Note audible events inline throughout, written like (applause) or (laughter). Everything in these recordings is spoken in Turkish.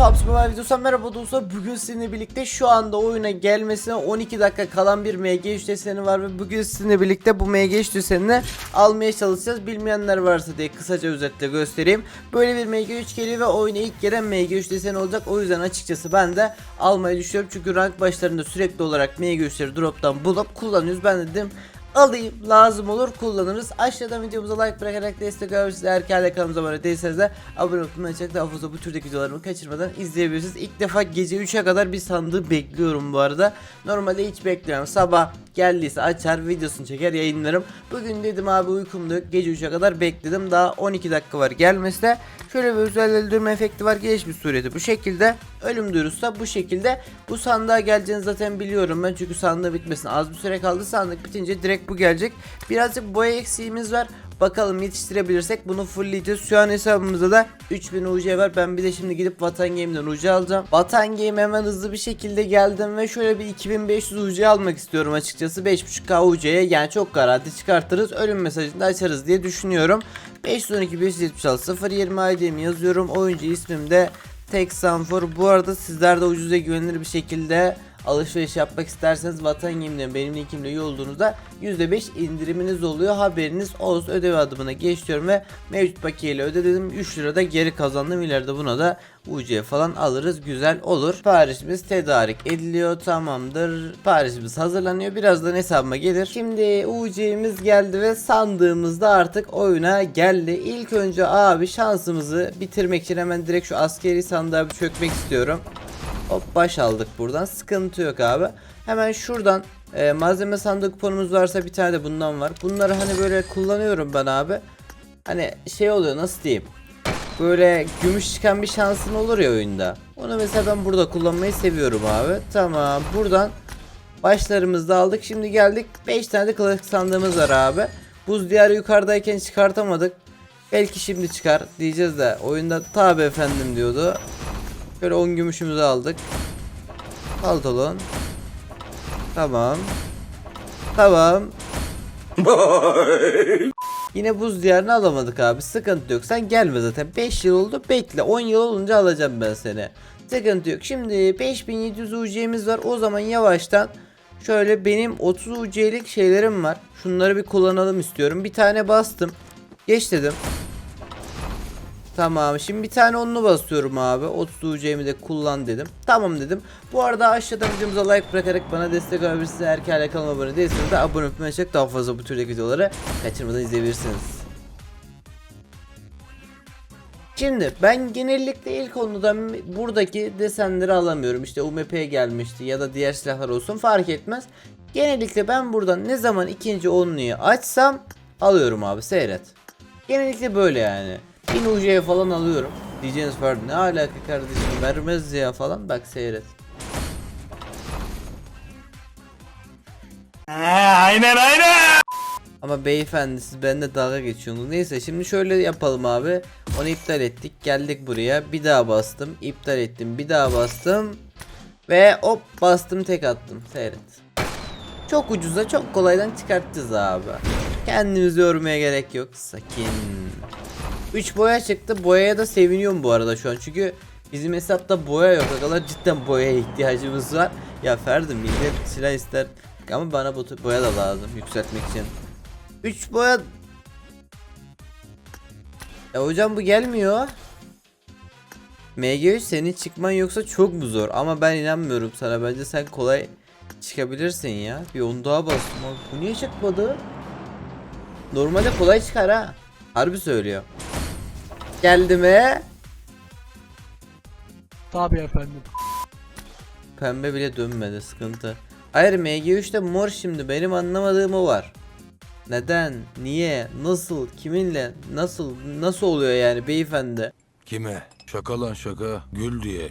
PUBG Mobile videosundan merhaba dostlar. Bugün sizinle birlikte şu anda oyuna gelmesine 12 dakika kalan bir MG3 deseni var ve bugün sizinle birlikte bu MG3 desenini almaya çalışacağız. Bilmeyenler varsa diye kısaca özetle göstereyim. Böyle bir MG3 geliyor ve oyuna ilk gelen MG3 deseni olacak. O yüzden açıkçası ben de almayı düşünüyorum. Çünkü rank başlarında sürekli olarak MG3'leri drop'tan bulup kullanıyoruz. Ben de dedim alayım lazım olur kullanırız. Aşağıdan videomuza like bırakarak destek alabilirsiniz. Eğer hala kanalımıza abone değilseniz de abone olup açacak daha fazla bu türdeki videolarımı kaçırmadan izleyebilirsiniz. İlk defa gece 3'e kadar bir sandığı bekliyorum bu arada. Normalde hiç bekliyorum. Sabah geldiyse açar videosunu çeker yayınlarım. Bugün dedim abi uykum da yok. Gece 3'e kadar bekledim. Daha 12 dakika var gelmesine. Şöyle bir özel öldürme efekti var. Gelişmiş sureti bu şekilde. Ölüm duyurusu da bu şekilde. Bu sandığa geleceğini zaten biliyorum ben. Çünkü sandığı bitmesine az bir süre kaldı. Sandık bitince direkt bu gelecek. Birazcık boya eksiğimiz var. Bakalım yetiştirebilirsek bunu fullleyeceğiz. Şu an hesabımızda da 3000 UC var. Ben bir de şimdi gidip Vatan Game'den UC alacağım. Vatan Game hemen hızlı bir şekilde geldim ve şöyle bir 2500 UC almak istiyorum açıkçası. 5.5k UC'ye yani çok garanti çıkartırız. Ölüm mesajını da açarız diye düşünüyorum. 512 576 020 ID'mi yazıyorum. Oyuncu ismim de Tek Sanfor. Bu arada sizler de ucuza güvenilir bir şekilde alışveriş yapmak isterseniz Vatan Game'den benim linkimle üye olduğunuzda %5 indiriminiz oluyor. Haberiniz olsun. Ödev adımına geçiyorum ve mevcut bakiyeyle ödedim. 3 lira da geri kazandım. İleride buna da UC falan alırız. Güzel olur. Siparişimiz tedarik ediliyor. Tamamdır. Siparişimiz hazırlanıyor. Birazdan hesabıma gelir. Şimdi UC'miz geldi ve sandığımızda artık oyuna geldi. İlk önce abi şansımızı bitirmek için hemen direkt şu askeri sandığa bir çökmek istiyorum. Hop baş aldık buradan. Sıkıntı yok abi. Hemen şuradan e, malzeme sandığı kuponumuz varsa bir tane de bundan var. Bunları hani böyle kullanıyorum ben abi. Hani şey oluyor nasıl diyeyim. Böyle gümüş çıkan bir şansın olur ya oyunda. Onu mesela ben burada kullanmayı seviyorum abi. Tamam buradan başlarımızı da aldık. Şimdi geldik 5 tane de klasik sandığımız var abi. Buz diyarı yukarıdayken çıkartamadık. Belki şimdi çıkar diyeceğiz de oyunda tabi efendim diyordu. Şöyle 10 gümüşümüzü aldık. Pantolon. Tamam. Tamam. Yine buz diyarını alamadık abi. Sıkıntı yok. Sen gelme zaten. 5 yıl oldu. Bekle. 10 yıl olunca alacağım ben seni. Sıkıntı yok. Şimdi 5700 UC'miz var. O zaman yavaştan şöyle benim 30 UC'lik şeylerim var. Şunları bir kullanalım istiyorum. Bir tane bastım. Geç dedim. Tamam şimdi bir tane onlu basıyorum abi 30 UC'mi de kullan dedim Tamam dedim Bu arada aşağıdan videomuza like bırakarak bana destek olabilirsiniz Eğer ki kanalıma abone değilseniz de abone olmayı açarak daha fazla bu türdeki videoları kaçırmadan izleyebilirsiniz Şimdi ben genellikle ilk konudan buradaki desenleri alamıyorum. İşte UMP gelmişti ya da diğer silahlar olsun fark etmez. Genellikle ben buradan ne zaman ikinci onluyu açsam alıyorum abi seyret. Genellikle böyle yani. 1000 UC'ye falan alıyorum. Diyeceğiniz var ne alaka kardeşim vermez ya falan bak seyret. aynen aynen. Ama beyefendi siz bende dalga geçiyorsunuz. Neyse şimdi şöyle yapalım abi. Onu iptal ettik. Geldik buraya. Bir daha bastım. iptal ettim. Bir daha bastım. Ve hop bastım tek attım. Seyret. Çok ucuza çok kolaydan çıkartacağız abi. Kendimizi yormaya gerek yok. Sakin. 3 boya çıktı. Boyaya da seviniyorum bu arada şu an. Çünkü bizim hesapta boya yok. O kadar cidden boyaya ihtiyacımız var. Ya Ferdi millet silah ister. Ama bana boya da lazım yükseltmek için. 3 boya Ya hocam bu gelmiyor. MG3 senin çıkman yoksa çok mu zor? Ama ben inanmıyorum sana. Bence sen kolay çıkabilirsin ya. Bir on daha bastım. Bu niye çıkmadı? Normalde kolay çıkar ha. Harbi söylüyor. Geldi mi? Tabii efendim. Pembe bile dönmedi sıkıntı. Hayır MG3'te mor şimdi benim anlamadığım o var. Neden? Niye? Nasıl? Kiminle? Nasıl? Nasıl oluyor yani beyefendi? Kime? Şaka lan şaka. Gül diye.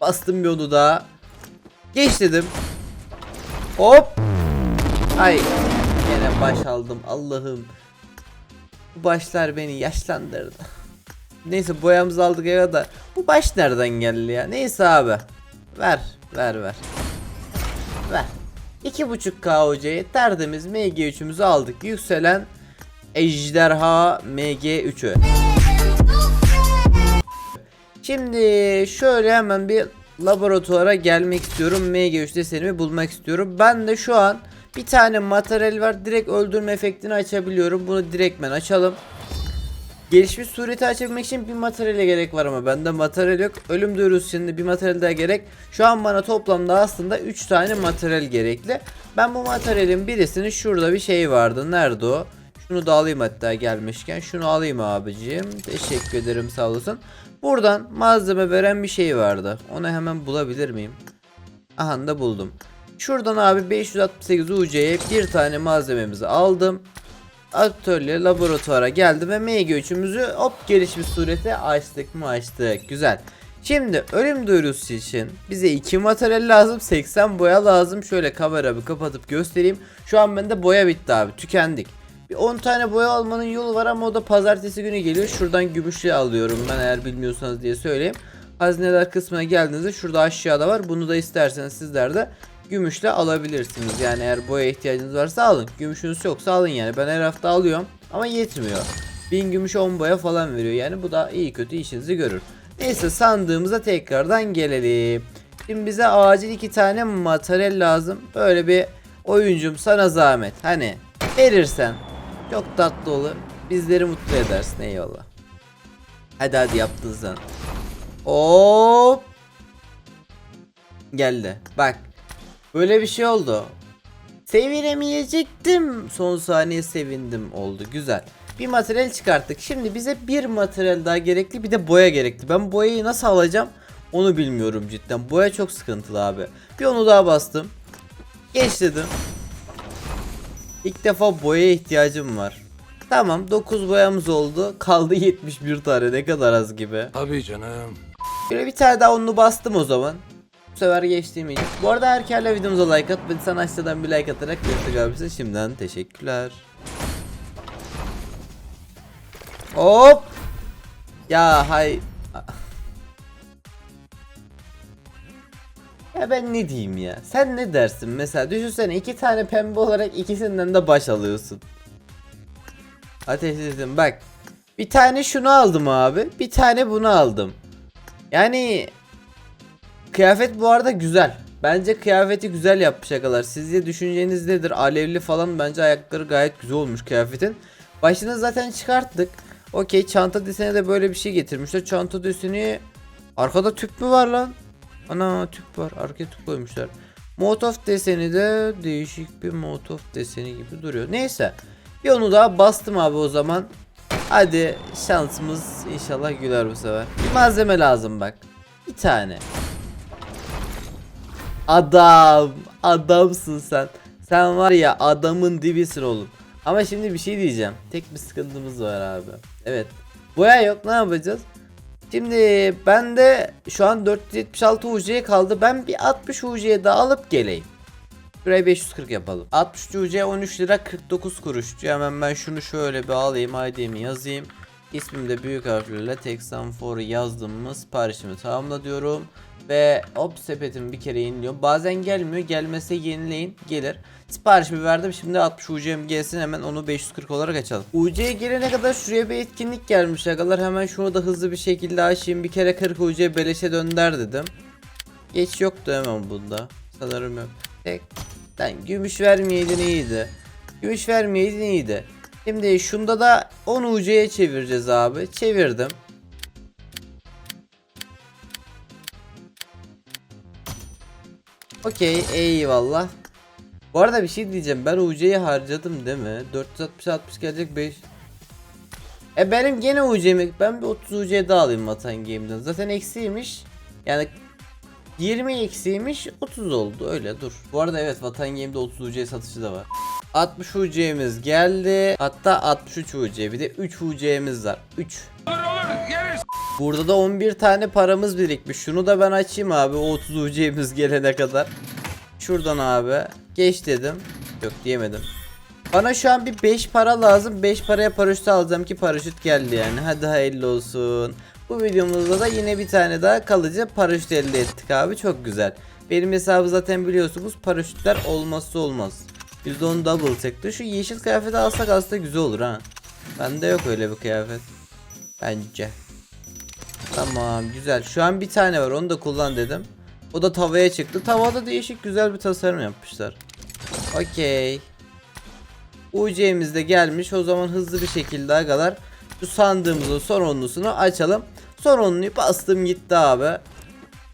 Bastım bir onu daha. Geç dedim. Hop. Ay. Yine baş aldım Allah'ım. Bu başlar beni yaşlandırdı. Neyse boyamızı aldık eve da. Bu baş nereden geldi ya? Neyse abi. Ver. Ver ver. Ver. 2.5 KOC'ye tertemiz MG3'ümüzü aldık. Yükselen Ejderha MG3'ü. Şimdi şöyle hemen bir laboratuvara gelmek istiyorum. MG3 desenimi bulmak istiyorum. Ben de şu an bir tane materyal var. Direkt öldürme efektini açabiliyorum. Bunu direktmen açalım. Gelişmiş sureti açabilmek için bir materyale gerek var ama bende materyal yok. Ölüm duyurusu için bir materyal daha gerek. Şu an bana toplamda aslında 3 tane materyal gerekli. Ben bu materyalin birisini şurada bir şey vardı. Nerede o? Şunu da alayım hatta gelmişken. Şunu alayım abicim. Teşekkür ederim sağ olasın. Buradan malzeme veren bir şey vardı. Onu hemen bulabilir miyim? Aha da buldum. Şuradan abi 568 UC'ye bir tane malzememizi aldım. Atölye laboratuvara geldim ve MG3'ümüzü hop gelişmiş surete açtık mı açtık. Güzel. Şimdi ölüm duyurusu için bize iki materyal lazım 80 boya lazım. Şöyle kameramı kapatıp göstereyim. Şu an bende boya bitti abi tükendik. Bir 10 tane boya almanın yolu var ama o da pazartesi günü geliyor. Şuradan gümüşü alıyorum ben eğer bilmiyorsanız diye söyleyeyim. Hazineler kısmına geldiğinizde şurada aşağıda var. Bunu da isterseniz sizler de gümüşle alabilirsiniz. Yani eğer boya ihtiyacınız varsa alın. Gümüşünüz yoksa alın yani. Ben her hafta alıyorum ama yetmiyor. 1000 gümüş 10 boya falan veriyor. Yani bu da iyi kötü işinizi görür. Neyse sandığımıza tekrardan gelelim. Şimdi bize acil iki tane materyal lazım. Böyle bir oyuncum sana zahmet. Hani verirsen çok tatlı olur. Bizleri mutlu edersin eyvallah. Hadi hadi yaptın sen. Hop. Geldi. Bak. Böyle bir şey oldu. Sevinemeyecektim. Son saniye sevindim oldu. Güzel. Bir materyal çıkarttık. Şimdi bize bir materyal daha gerekli. Bir de boya gerekli. Ben boyayı nasıl alacağım? Onu bilmiyorum cidden. Boya çok sıkıntılı abi. Bir onu daha bastım. Geç dedim. İlk defa boyaya ihtiyacım var. Tamam 9 boyamız oldu. Kaldı 71 tane ne kadar az gibi. Tabii canım. Şöyle bir tane daha onu bastım o zaman. Bu sefer geçtiğim için. Bu arada herkese videomuza like at. Ben sana aşağıdan bir like atarak destek abisi şimdiden teşekkürler. Hop. Ya hay. Ya ben ne diyeyim ya? Sen ne dersin mesela? Düşünsene iki tane pembe olarak ikisinden de baş alıyorsun. Ateş ettim bak. Bir tane şunu aldım abi. Bir tane bunu aldım. Yani kıyafet bu arada güzel. Bence kıyafeti güzel yapmış agalar. Sizce düşünceniz nedir? Alevli falan bence ayakları gayet güzel olmuş kıyafetin. Başını zaten çıkarttık. Okey çanta deseni de böyle bir şey getirmişler. Çanta deseni arkada tüp mü var lan? Ana tüp var. Arkaya tüp koymuşlar. Motof deseni de değişik bir motof deseni gibi duruyor. Neyse. Bir onu daha bastım abi o zaman. Hadi şansımız inşallah güler bu sefer. Bir malzeme lazım bak. Bir tane. Adam. Adamsın sen. Sen var ya adamın dibisin oğlum. Ama şimdi bir şey diyeceğim. Tek bir sıkıntımız var abi. Evet. Boya yok ne yapacağız? Şimdi ben de şu an 476 UC kaldı. Ben bir 60 UC'ye daha alıp geleyim. Şuraya 540 yapalım. 60 UC 13 lira 49 kuruş. Hemen ben şunu şöyle bir alayım. ID'mi yazayım. İsmimi de büyük harflerle Texan for yazdım mı siparişimi tamamla diyorum. Ve hop sepetimi bir kere yeniliyorum. Bazen gelmiyor. Gelmese yenileyin. Gelir. Siparişimi verdim. Şimdi 60 UC'm gelsin. Hemen onu 540 olarak açalım. UC'ye gelene kadar şuraya bir etkinlik gelmiş agalar. Hemen şunu da hızlı bir şekilde açayım. Bir kere 40 UC beleşe dönder dedim. Geç yoktu hemen bunda. Sanırım yok. Tek. Lan gümüş vermeyeydin iyiydi. Gümüş vermeyeydin iyiydi. Şimdi şunda da 10 UC'ye çevireceğiz abi. Çevirdim. Okey eyvallah. Bu arada bir şey diyeceğim. Ben UC'yi harcadım değil mi? 460 60 gelecek 5. E benim gene UC'mi ben bir 30 UC daha alayım Vatan Game'den. Zaten eksiymiş. Yani 20 eksiymiş 30 oldu öyle dur. Bu arada evet Vatan Game'de 30 UC satışı da var. 60 UC'miz geldi. Hatta 63 UC bir de 3 UC'miz var. 3. Burada da 11 tane paramız birikmiş. Şunu da ben açayım abi. O 30 UC'miz gelene kadar. Şuradan abi. Geç dedim. Yok diyemedim. Bana şu an bir 5 para lazım. 5 paraya paraşüt alacağım ki paraşüt geldi yani. Hadi hayırlı olsun. Bu videomuzda da yine bir tane daha kalıcı paraşüt elde ettik abi. Çok güzel. Benim hesabı zaten biliyorsunuz paraşütler olmazsa olmaz. %10 double çıktı. Şu yeşil kıyafeti alsak aslında güzel olur ha. Bende yok öyle bir kıyafet. Bence. Tamam güzel. Şu an bir tane var onu da kullan dedim. O da tavaya çıktı. Tavada değişik güzel bir tasarım yapmışlar. Okey. UC'miz de gelmiş. O zaman hızlı bir şekilde agalar şu sandığımızın son onlusunu açalım. Son onluyu bastım gitti abi.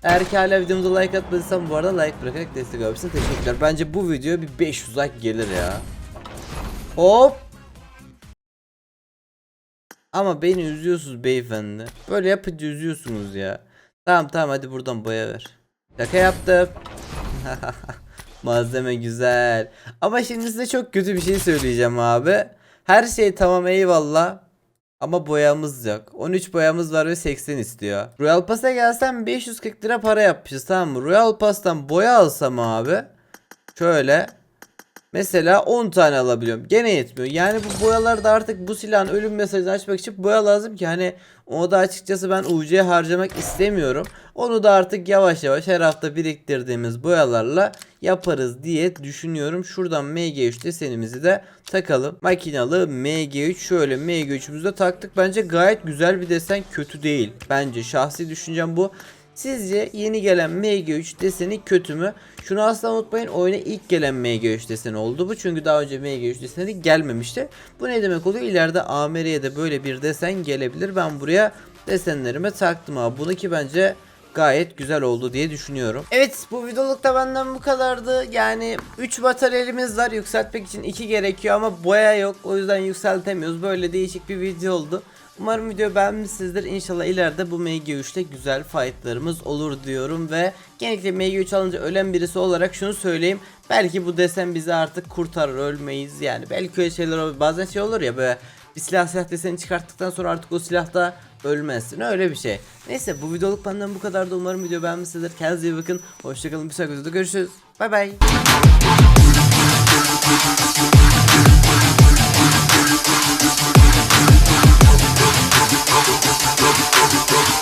Eğer ki hala videomuza like atmadıysan bu arada like bırakarak destek olabilirsin. Teşekkürler. Bence bu video bir 500 like gelir ya. Hop. Ama beni üzüyorsunuz beyefendi. Böyle yapınca üzüyorsunuz ya. Tamam tamam hadi buradan boya ver. Şaka yaptım. (laughs) Malzeme güzel. Ama şimdi size çok kötü bir şey söyleyeceğim abi. Her şey tamam eyvallah. Ama boyamız yok. 13 boyamız var ve 80 istiyor. Royal Pass'a gelsem 540 lira para yapmışız tamam mı? Royal Pass'tan boya alsam abi. Şöyle. Mesela 10 tane alabiliyorum. Gene yetmiyor. Yani bu boyalarda artık bu silahın ölüm mesajını açmak için boya lazım ki hani o da açıkçası ben UC'ye harcamak istemiyorum. Onu da artık yavaş yavaş her hafta biriktirdiğimiz boyalarla yaparız diye düşünüyorum. Şuradan MG3 desenimizi de takalım. Makinalı MG3 şöyle MG3'ümüzü de taktık. Bence gayet güzel bir desen kötü değil. Bence şahsi düşüncem bu. Sizce yeni gelen MG3 deseni kötü mü? Şunu asla unutmayın oyuna ilk gelen MG3 deseni oldu bu. Çünkü daha önce MG3 deseni gelmemişti. Bu ne demek oluyor? İleride AMR'ye de böyle bir desen gelebilir. Ben buraya desenlerime taktım abi. Bunu ki bence gayet güzel oldu diye düşünüyorum. Evet bu videoluk da benden bu kadardı. Yani 3 bataryalimiz var. Yükseltmek için 2 gerekiyor ama boya yok. O yüzden yükseltemiyoruz. Böyle değişik bir video oldu. Umarım video beğenmişsinizdir. İnşallah ileride bu MG3'te güzel fightlarımız olur diyorum ve genellikle MG3 alınca ölen birisi olarak şunu söyleyeyim. Belki bu desen bizi artık kurtarır ölmeyiz yani. Belki öyle şeyler olur. Bazen şey olur ya böyle bir silah silah deseni çıkarttıktan sonra artık o silahta ölmezsin öyle bir şey. Neyse bu videoluk benden bu kadar da umarım video beğenmişsinizdir. Kendinize iyi bakın. Hoşçakalın bir sonraki videoda görüşürüz. Bay bay. Dirty, dirty.